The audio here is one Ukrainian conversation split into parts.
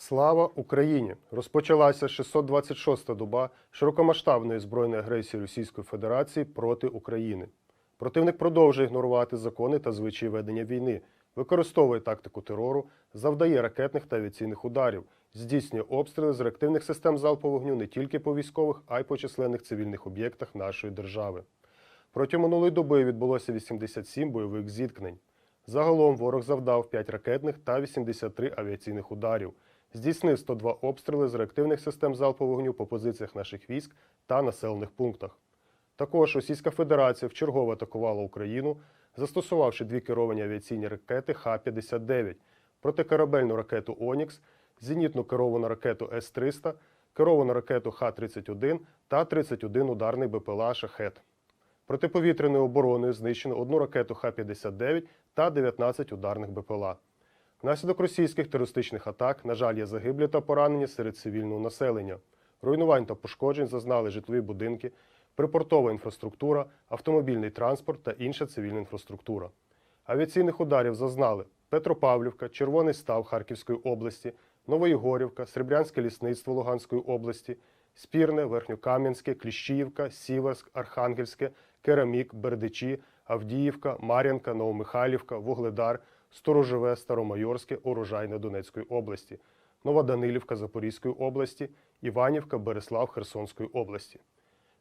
Слава Україні! Розпочалася 626-та доба широкомасштабної збройної агресії Російської Федерації проти України. Противник продовжує ігнорувати закони та звичаї ведення війни, використовує тактику терору, завдає ракетних та авіаційних ударів, здійснює обстріли з реактивних систем залпового вогню не тільки по військових, а й по численних цивільних об'єктах нашої держави. Протягом минулої доби відбулося 87 бойових зіткнень. Загалом ворог завдав 5 ракетних та 83 авіаційних ударів, здійснив 102 обстріли з реактивних систем залпового вогню по позиціях наших військ та населених пунктах. Також Російська Федерація вчергово атакувала Україну, застосувавши дві керовані авіаційні ракети Х-59, протикорабельну ракету Онікс, зенітну керовану ракету С-300, керовану ракету Х-31 та 31 ударний БПЛА «Шахет». Протиповітряною обороною знищено одну ракету Х-59 та 19 ударних БПЛА. Внаслідок російських терористичних атак, на жаль, є загиблі та поранені серед цивільного населення. Руйнувань та пошкоджень зазнали житлові будинки, припортова інфраструктура, автомобільний транспорт та інша цивільна інфраструктура. Авіаційних ударів зазнали Петропавлівка, Червоний Став Харківської області, Новоєгорівка, Сребрянське лісництво Луганської області, Спірне, Верхньокам'янське, Кліщіївка, Сіверськ, Архангельське, Керамік, Бердичі, Авдіївка, Мар'янка, Новомихайлівка, Вугледар, Сторожеве, Старомайорське, Урожайне Донецької області, Новоданилівка Запорізької області, Іванівка, Береслав Херсонської області.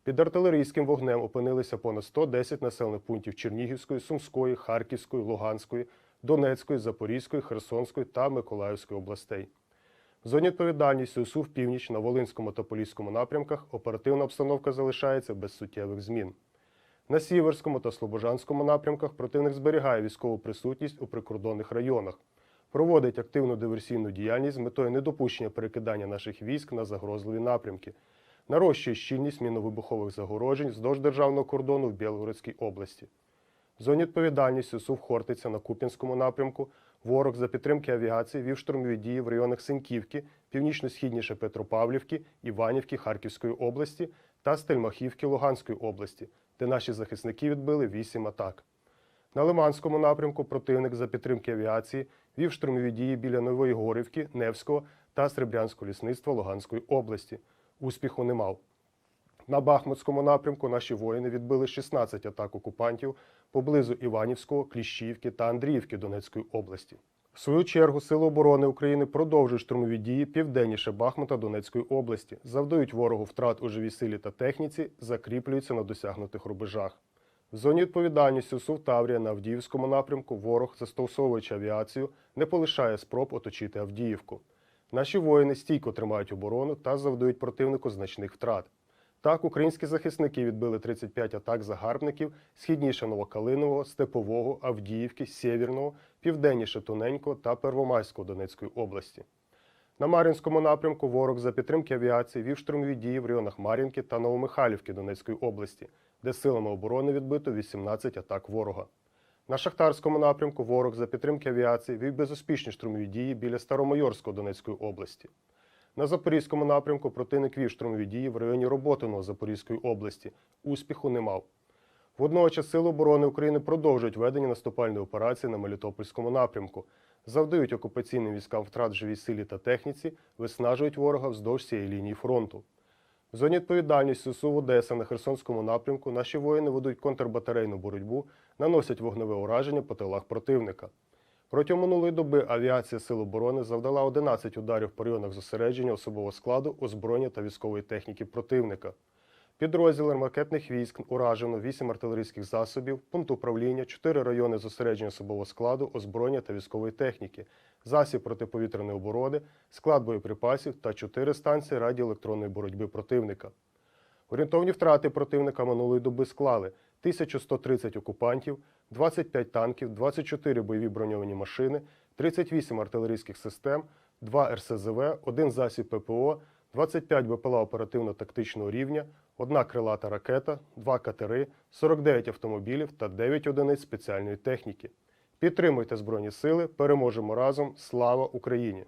Під артилерійським вогнем опинилися понад 110 населених пунктів Чернігівської, Сумської, Харківської, Луганської, Донецької, Запорізької, Херсонської та Миколаївської областей. В зоні відповідальності УСУ північ на Волинському та Поліському напрямках оперативна обстановка залишається без суттєвих змін. На Сіверському та Слобожанському напрямках противник зберігає військову присутність у прикордонних районах, проводить активну диверсійну діяльність з метою недопущення перекидання наших військ на загрозливі напрямки, нарощує щільність міновибухових загороджень вздовж державного кордону в Білгородській області. В зоні відповідальності СУВ Хортиця на Куп'янському напрямку ворог за підтримки авіації вів штурмові дії в районах Синьківки, північно-східніше Петропавлівки, Іванівки Харківської області та Стельмахівки Луганської області, де наші захисники відбили 8 атак. На Лиманському напрямку противник за підтримки авіації вів штурмові дії біля Нової Горівки, Невського та Сребрянського лісництва Луганської області. Успіху не мав. На Бахмутському напрямку наші воїни відбили 16 атак окупантів поблизу Іванівського, Кліщівки та Андріївки Донецької області. В свою чергу Сили оборони України продовжують штурмові дії південніше Бахмута Донецької області, завдають ворогу втрат у живій силі та техніці, закріплюються на досягнутих рубежах. В зоні відповідальності СУВ Таврія на Авдіївському напрямку ворог, застосовуючи авіацію, не полишає спроб оточити Авдіївку. Наші воїни стійко тримають оборону та завдають противнику значних втрат. Так, українські захисники відбили 35 атак загарбників східніше Новокалинового, Степового, Авдіївки, Сєвєрного, південніше Тоненького та Первомайського Донецької області. На Мар'їнському напрямку ворог за підтримки авіації вів штурмові дії в районах Мар'їнки та Новомихайлівки Донецької області, де силами оборони відбито 18 атак ворога. На Шахтарському напрямку ворог за підтримки авіації вів безуспішні штурмові дії біля Старомайорського Донецької області. На Запорізькому напрямку противник вів штурмові дії в районі Роботиного Запорізької області. Успіху не мав. Водночас Сили оборони України продовжують ведення наступальної операції на Мелітопольському напрямку, завдають окупаційним військам втрат живій силі та техніці, виснажують ворога вздовж цієї лінії фронту. В зоні відповідальності СУ Одеса на Херсонському напрямку наші воїни ведуть контрбатарейну боротьбу, наносять вогневе ураження по тилах противника. Протягом минулої доби авіація Сил оборони завдала 11 ударів по районах зосередження особового складу, озброєння та військової техніки противника. Підрозділом ракетних військ уражено 8 артилерійських засобів, пункт управління, 4 райони зосередження особового складу, озброєння та військової техніки, засіб протиповітряної оборони, склад боєприпасів та 4 станції радіоелектронної боротьби противника. Орієнтовні втрати противника минулої доби склали 1130 окупантів, 25 танків, 24 бойові броньовані машини, 38 артилерійських систем, 2 РСЗВ, 1 засіб ППО, 25 БПЛА оперативно-тактичного рівня, одна крилата ракета, два катери, 49 автомобілів та 9 одиниць спеціальної техніки. Підтримуйте Збройні Сили, переможемо разом! Слава Україні!